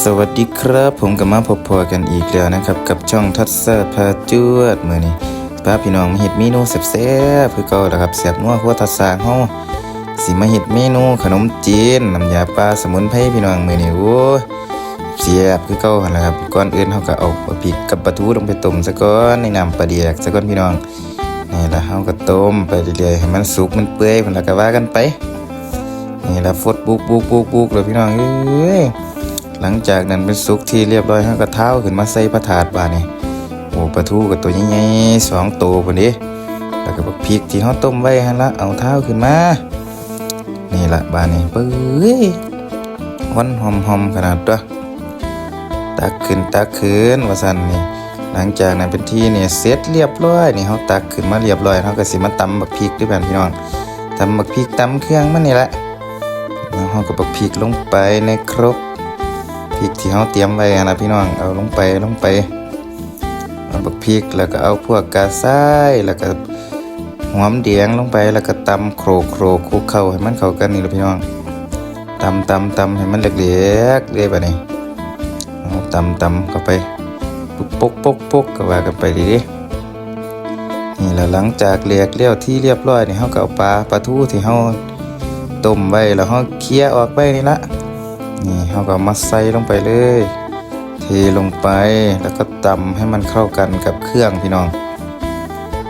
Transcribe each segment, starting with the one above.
สวัสดีครับผมกับมาพบพอกันอีกแล้วนะครับ กับช่องทัศเซอร์พาจวดมือนี้ป้าพี่น้องมาเห็ดเมนูแซ่บๆคือเก่าแล้วครับแซ่บนัวหัวทัศสางเฮาสิมาเห็ดเมนูขนมจีนน้ำยาปลาสมุนไพรพี่น้องมือนี้โอ้เสียบคือเก่าหั่นล่ะครับก่อนอื่นเฮาก็เอาพริกกับปลาทูลงไปต้มซะก่อนในน้ำปลาเดียกซะก่อนพี่น้องนี่ละเฮาก็ต้มไปเรื่อยๆให้มันสุกมันเปื่อยพุ่นแล้วก็ว่ากันไปนี่ละฟดบุกบุกบุกบุกเลยพี่น้องเอ้ย หลังจากนั้นเป็นสุกที่เรียบร้อยเขาก็เท้าขึ้นมาใส่พระถาดบานี่โอ้ปลาทูกับตัวใหญ่ๆสองตัวพอดีแล้วก็บักพริกที่เขาต้มไว้ฮะละเอาเท้าขึ้นมา นี่ละบานี่ปื้ยวันหอมหอมๆขนาดตัวตักขึ้นตักขึ้นว่าสันนี่หลังจากนั้นเป็นที่เนี่ยเสร็จเรียบร้อยนี่เขาตักขึ้นมาเรียบร้อยเขาก็สิมาตำบักพริกด้วยกันพี่น้องตำบักพริกตำเครื่องมันนี่แหละแล้วเขาก็บักพริกลงไปในครก ริกที่เราเตรียมไว้นะพี่น้องเอาลงไปลงไปเอาบักพริกแล้วก็เอาพวกกระซ้ายแล้วก็หอมเดียงลงไปแล้วก็ตำโครโครคลุกเข้าให้มันเข้ากันนี่แหละพี่น้องตำตำตำให้มันเล็กๆเลยแบบนี้เอาตำตำเข้าไปปุ๊กปุ๊กปุ๊กก็ว่ากันไปดีดินี่แหละหลังจากเลียกเลี้ยวที่เรียบร้อยนี่เขาก็เอาปลาปลาทูที่เขาต้มไว้แล้วเขาเคี่ยออกไปนี่ละ นี่เราก็มาใส่ลงไปเลย เทลงไปแล้วก็ตำให้มันเข้ากันกับเครื่องพี่น้อง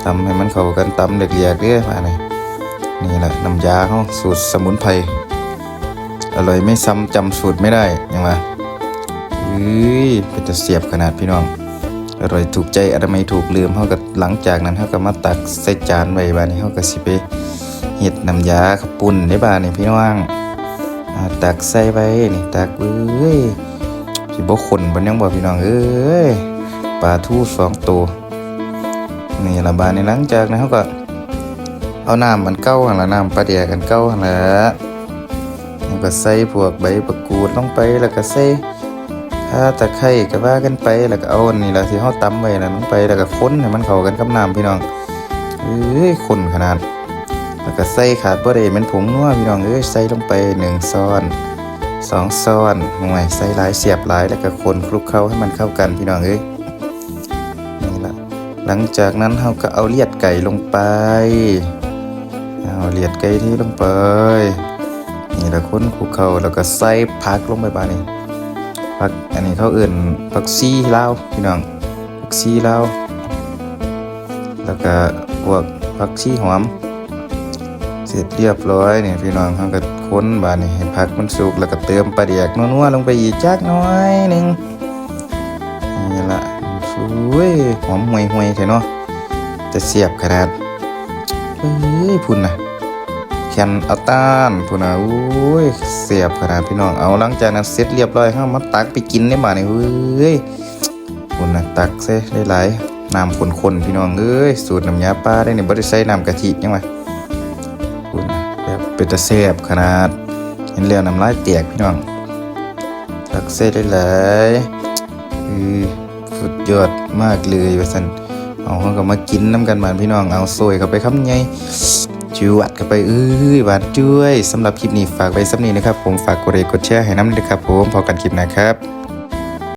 ตำให้มันเข้ากันตำเรียกๆเด้อมาเลยนี่แหละน้ำยาเขาสูตรสมุนไพรอร่อยไม่ซ้ำจำสูตรไม่ได้ยังไงเฮ้ยเป็นจะเสียบขนาดพี่น้อง อร่อยถูกใจอนามัยถูกลืมเขาก็หลังจากนั้นเขาก็มาตักใส่จานไว้บานนี้เขาก็สิไปเฮ็ดน้ำยาขับปุ่นได้บานนี้พี่น้อง ตักใส่ไปนี่ตักเอ้ยสิบ่ขนบ่ยังบ่พี่น้องเอ้ยปลาทูสองตัวนี่ละบาดนี้หลังจากนั้นเขาก็ เอาน้ำมันเก้าหันละน้ำปลาเดียกันเก้าหันละแล้วก็ใส่พวกใบประกูดลงไปแล้วก็ใส่ถ้าตะไคร้ก็ว่ากันไปแล้วก็เอานนี่ละที่เฮาตำไว้น่ะลงไปแล้วก็คนให้มันเข้ากันกับน้ำพี่น้องเอ้ยคนขนาด แล้วก็ใส่ขาดบ่ได้แมันผงนัวพี่น้องเอ้ยใส่ลงไปหนึ่งซ้อนสองซ้อนหน่วยใส่หลายเสียบหลายแล้วก็คนคลุกเคล้าให้มันเข้ากันพี่น้องเอ้ยนี่ละหลังจากนั้นเราก็เอาเลียดไก่ลงไปเอาเลียดไก่ที่ลงไปนี่ละคนคลุกเคล้าแล้วก็ใส่ผักลงไปบ้านี้ผักอันนี้เขาเอื่นผักซีลาวพี่น้องผักซีลาวแล้วก็พวกผักชีหอม เสร็จเรียบร้อยเนี่ยพี่น้องเขาก็ค้นบานนี่ให้ผักมันสุกแล้วก็เติมปลาเดียกนัวๆลงไปอีกจักน้อยหนึ่งนี่ละสวยหอมห่วยห่วยๆเถอะเนาะจะเสียบขนาดเอ้ยพุ่นนะแคนเอาต้านพุ่นนะอุ้ยเสียบขนาดพี่น้องเอาหลังจากนั้นเสร็จเรียบร้อยเขามาตักไปกินได้บานี่เฮ้ยพุ่นนะตักเซ่ได้หลายๆน้ำข้นๆพี่น้องเอ้ยสูตรน้ำยาปลาได้เนี่ยบ่ได้ใส่น้ำกะทิยังไง เป็นตะแซ่บขนาด เห็นแล้วน้ำลายแตกพี่น้องทักเส้ได้หลายคือสุดยอดมากเลยว่าสันเอาเขาก็มากินน้ำกันบานพี่น้องเอาโซยเข้าไปคำไงจวดเข้าไปเอ้ยหวานจ้วยสำหรับคลิปนี้ฝากไว้สักนี้นะครับ ผมฝากกดไลค์กดแชร์ให้น้ำด้วยครับผมพอกันคลิปนะครับ